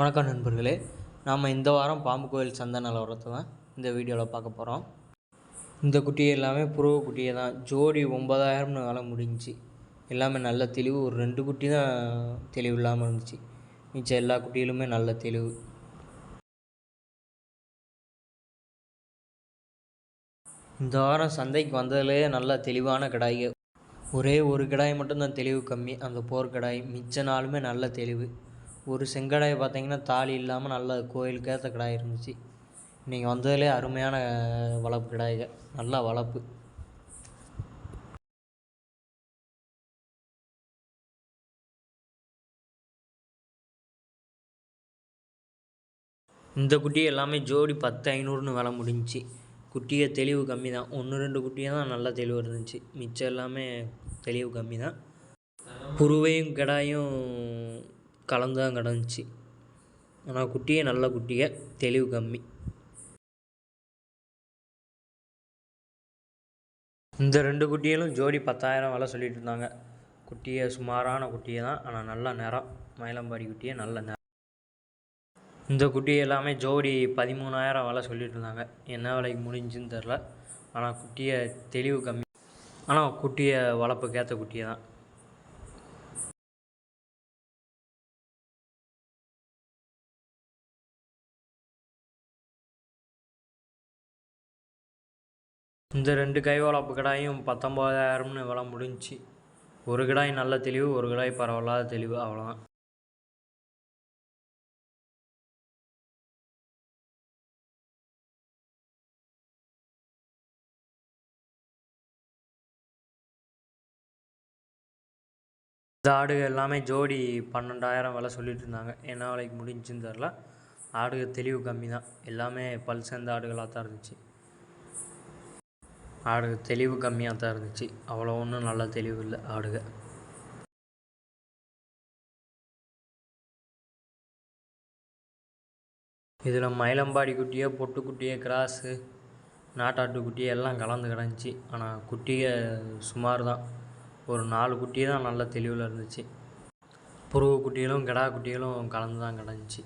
வணக்கம் நண்பர்களே. நாம் இந்த வாரம் பாம்பு கோயில் சந்தை நிலவரத்தை தான் இந்த வீடியோவில் பார்க்க போகிறோம் இந்த குட்டி எல்லாமே புருவ குட்டியை தான். ஜோடி ஒம்பதாயிரம்னு வேலை முடிஞ்சுச்சு. எல்லாமே நல்ல தெளிவு. ஒரு ரெண்டு குட்டி தான் தெளிவு இல்லாமல் இருந்துச்சு. மிச்சம் எல்லா குட்டியிலுமே நல்ல தெளிவு. இந்த வாரம் சந்தைக்கு வந்ததுலேயே நல்ல தெளிவான கிடாய்கள். ஒரே ஒரு கிடாய் மட்டும்தான் தெளிவு கம்மி. அந்த போர் கிடாய் மிச்ச நாளுமே நல்ல தெளிவு. ஒரு செங்கடாய் பார்த்தீங்கன்னா தாலி இல்லாமல் நல்ல கோயிலுக்கு ஏற்ற கிடாய் இருந்துச்சு. இன்றைக்கி வந்ததுலே அருமையான வளர்ப்பு கிடாய்கள். நல்ல வளர்ப்பு இந்த குட்டி எல்லாமே ஜோடி பத்து ஐநூறுன்னு விலை முடிஞ்சிச்சு. குட்டியை தெளிவு கம்மி தான். ஒன்று ரெண்டு குட்டியை தான் நல்லா தெளிவு இருந்துச்சு. மிச்சம் எல்லாமே தெளிவு கம்மி தான். புருவையும் கிடாயும் கலந்து தான் கிடந்துச்சு. ஆனால் குட்டியே நல்ல குட்டியை தெளிவு கம்மி. இந்த ரெண்டு குட்டிகளும் ஜோடி பத்தாயிரம் விலை சொல்லிட்டு இருந்தாங்க குட்டியை சுமாரான குட்டியை தான் ஆனால் நல்ல நிறம். மயிலம்பாடி குட்டியை நல்ல நிறம். இந்த குட்டி எல்லாமே ஜோடி பதிமூணாயிரம் விலை சொல்லிட்டு இருந்தாங்க என்ன விலைக்கு முடிஞ்சுன்னு தெரில ஆனால் குட்டியை தெளிவு கம்மி. ஆனால் குட்டியை வளர்ப்புக்கேற்ற குட்டியை தான். இந்த ரெண்டு கை கிடாயும் பத்தொம்போதாயிரம்னு விலை முடிஞ்சிச்சு ஒரு கிடாய் நல்ல தெளிவு ஒரு கிடாய் பரவாயில்லாத தெளிவு அவ்வளோதான் இந்த ஆடுகள் எல்லாமே ஜோடி பன்னெண்டாயிரம் விலை சொல்லிட்டு இருந்தாங்க. என்ன விலைக்கு முடிஞ்சுன்னு தெரில ஆடுகள் தெளிவு கம்மி தான் எல்லாமே பல் சேர்ந்த ஆடுகளாக தான் இருந்துச்சு. ஆடுக. தெளிவு கம்மியாக தான் இருந்துச்சு. அவ்வளோ ஒன்றும் நல்ல தெளிவு இல்லை ஆடுக. இதில் மயிலம்பாடி குட்டியோ பொட்டு கிராஸு நாட்டாட்டு குட்டி எல்லாம் கலந்து கிடந்துச்சு. ஆனால் குட்டியை சுமார் தான் ஒரு நாலு குட்டி தான் நல்ல தெளிவில் இருந்துச்சு. புருவ குட்டிகளும் கிடா குட்டிகளும் கலந்து தான் கிடந்துச்சு.